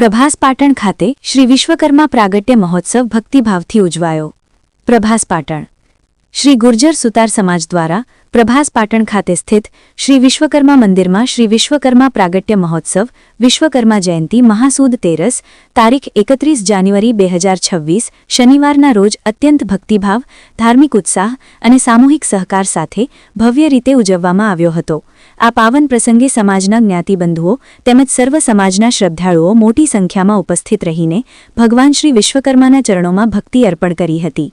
પ્રભાસ પાટણ ખાતે શ્રી વિશ્વકર્મા પ્રાગટ્ય મહોત્સવ ભક્તિભાવથી ઉજવાયો. પ્રભાસ પાટણ શ્રી ગુર્જર સુતાર સમાજ દ્વારા પ્રભાસ પાટણ ખાતે સ્થિત શ્રી વિશ્વકર્મા મંદિરમાં શ્રી વિશ્વકર્મા પ્રાગટ્ય મહોત્સવ, વિશ્વકર્મા જયંતિ, મહાસૂદ તેરસ, તારીખ એકત્રીસ જાન્યુઆરી બે હજાર છવ્વીસ, શનિવારના રોજ અત્યંત ભક્તિભાવ, ધાર્મિક ઉત્સાહ અને સામૂહિક સહકાર સાથે ભવ્ય રીતે ઉજવવામાં આવ્યો હતો. આ પાવન પ્રસંગે સમાજના જ્ઞાતિબંધુઓ તેમજ સર્વ સમાજના શ્રદ્ધાળુઓ મોટી સંખ્યામાં ઉપસ્થિત રહીને ભગવાન શ્રી વિશ્વકર્માના ચરણોમાં ભક્તિ અર્પણ કરી હતી.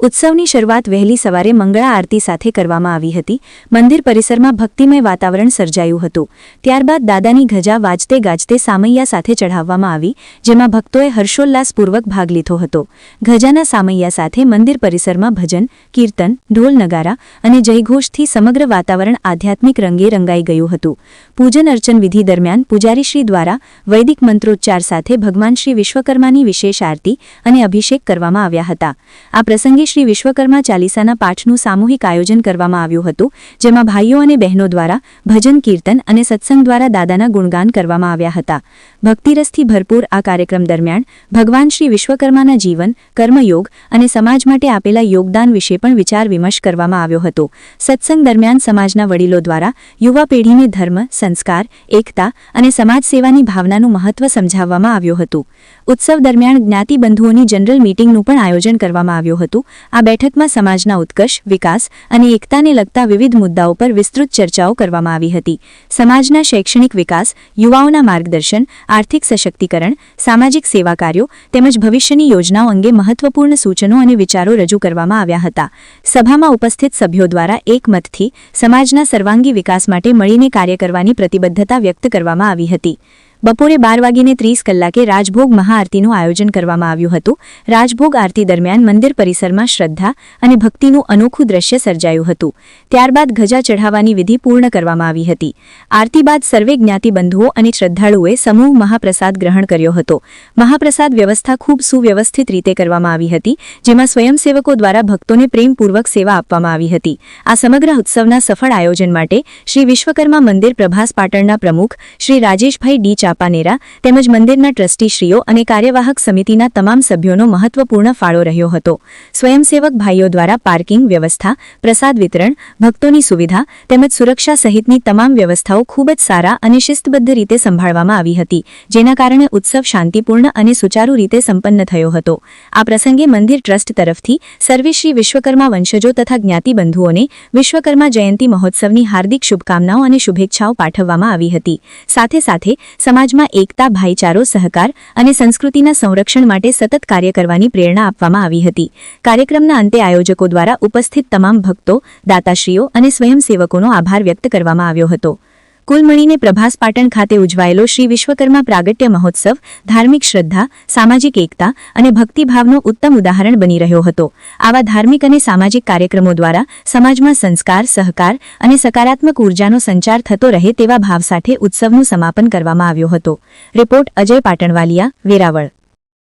ઉત્સવની શરૂઆત વહેલી સવારે મંગળા આરતી સાથે કરવામાં આવી હતી. મંદિર પરિસરમાં ભક્તિમય વાતાવરણ સર્જાયું હતું. ત્યારબાદ દાદાની ધજા વાજતે ગાજતે સામૈયા સાથે ચઢાવવામાં આવી, જેમાં ભક્તોએ હર્ષોલ્લાસપૂર્વક ભાગ લીધો હતો. ધજાના સામૈયા સાથે મંદિર પરિસરમાં ભજન, કીર્તન, ઢોલ નગારા અને જયઘોષથી સમગ્ર વાતાવરણ આધ્યાત્મિક રંગે રંગાઈ ગયું હતું. પૂજન અર્ચન વિધિ દરમિયાન પૂજારીશ્રી દ્વારા વૈદિક મંત્રોચ્ચાર સાથે ભગવાન શ્રી વિશ્વકર્માની વિશેષ આરતી અને અભિષેક કરવામાં આવ્યા હતા. આ પ્રસંગે શ્રી વિશ્વકર્મા ચાલીસાના પાઠનું સામૂહિક આયોજન કરવામાં આવ્યું હતું, જેમાં ભાઈઓ અને બહેનો દ્વારા ભજન, કીર્તન અને સત્સંગ દ્વારા દાદાના ગુણગાન કરવામાં આવ્યા હતા. ભક્તિરસથી ભરપૂર આ કાર્યક્રમ દરમિયાન ભગવાન શ્રી વિશ્વકર્માના જીવન, કર્મયોગ અને સમાજ માટે આપેલા યોગદાન વિશે પણ વિચાર વિમર્શ કરવામાં આવ્યો હતો. સત્સંગ દરમિયાન સમાજના વડીલો દ્વારા યુવા પેઢીને ધર્મ, સંસ્કાર, એકતા અને સમાજ સેવાની ભાવનાનું મહત્વ સમજાવવામાં આવ્યું હતું. ઉત્સવ દરમિયાન જ્ઞાતિબંધુઓની જનરલ મીટિંગનું પણ આયોજન કરવામાં આવ્યું હતું આ બેઠકમાં સમાજના ઉત્કર્ષ, વિકાસ અને એકતાને લગતા વિવિધ મુદ્દાઓ પર વિસ્તૃત ચર્ચાઓ કરવામાં આવી હતી. સમાજના શૈક્ષણિક વિકાસ, યુવાઓના માર્ગદર્શન, આર્થિક સશક્તિકરણ, સામાજિક સેવા કાર્યો તેમજ ભવિષ્યની યોજનાઓ અંગે મહત્વપૂર્ણ સૂચનો અને વિચારો રજૂ કરવામાં આવ્યા હતા. સભામાં ઉપસ્થિત સભ્યો દ્વારા એકમતથી સમાજના સર્વાંગી વિકાસ માટે મળીને કાર્ય કરવાની પ્રતિબદ્ધતા વ્યક્ત કરવામાં આવી હતી. બપોરે બાર વાગીને ત્રીસ કલાકે રાજભોગ મહાઆરતીનું આયોજન કરવામાં આવ્યું હતું. રાજભોગ આરતી દરમિયાન મંદિર પરિસરમાં શ્રદ્ધા અને ભક્તિનું અનોખું દ્રશ્ય સર્જાયું હતું. ત્યારબાદ ગજા ચઢાવવાની વિધિ પૂર્ણ કરવામાં આવી હતી. આરતી બાદ સર્વે જ્ઞાતિબંધુઓ અને શ્રદ્ધાળુઓએ સમૂહ મહાપ્રસાદ ગ્રહણ કર્યો હતો. મહાપ્રસાદ વ્યવસ્થા ખૂબ સુવ્યવસ્થિત રીતે કરવામાં આવી હતી, જેમાં સ્વયંસેવકો દ્વારા ભક્તોને પ્રેમપૂર્વક સેવા આપવામાં આવી હતી. આ સમગ્ર ઉત્સવના સફળ આયોજન માટે શ્રી વિશ્વકર્મા મંદિર પ્રભાસ પાટણના પ્રમુખ શ્રી રાજેશભાઈ ડી ચાપાનેરા તેમજ મંદિરના ટ્રસ્ટીશ્રીઓ અને કાર્યવાહક સમિતિના તમામ સભ્યોનો મહત્વપૂર્ણ ફાળો રહ્યો હતો. સ્વયંસેવક ભાઈઓ દ્વારા પાર્કિંગ વ્યવસ્થા, પ્રસાદ વિતરણ, ભક્તોની સુવિધા તેમજ સુરક્ષા સહિતની તમામ વ્યવસ્થાઓ ખૂબ જ સારા અને શિસ્તબદ્ધ રીતે સંભાળવામાં આવી હતી, જેના કારણે ઉત્સવ શાંતિપૂર્ણ અને સુચારુ રીતે સંપન્ન થયો હતો. આ પ્રસંગે મંદિર ટ્રસ્ટ તરફથી સર્વે શ્રી વિશ્વકર્મા વંશજો તથા જ્ઞાતિબંધુઓને વિશ્વકર્મા જયંતિ મહોત્સવની હાર્દિક શુભકામનાઓ અને શુભેચ્છાઓ પાઠવવામાં આવી હતી. સાથે સાથે સમાજમાં એકતા, ભાઈચારો, સહકાર અને સંસ્કૃતિના સંરક્ષણ માટે સતત કાર્ય કરવાની પ્રેરણા આપવામાં આવી હતી. કાર્યક્રમના અંતે આયોજકો દ્વારા ઉપસ્થિત તમામ ભક્તો, દાતાશ્રીઓ અને સ્વયંસેવકોનો આભાર વ્યક્ત કરવામાં આવ્યો હતો. કુલ મળીને પ્રભાસ પાટણ ખાતે ઉજવાયેલો શ્રી વિશ્વકર્મા પ્રાગટ્ય મહોત્સવ ધાર્મિક શ્રદ્ધા, સામાજિક એકતા અને ભક્તિભાવનો ઉત્તમ ઉદાહરણ બની રહ્યો હતો. આવા ધાર્મિક અને સામાજિક કાર્યક્રમો દ્વારા સમાજમાં સંસ્કાર, સહકાર અને સકારાત્મક ઉર્જાનો સંચાર થતો રહે તેવા ભાવ સાથે ઉત્સવનું સમાપન કરવામાં આવ્યો હતો. રિપોર્ટ અજય પાટણવાલિયા, વેરાવળ.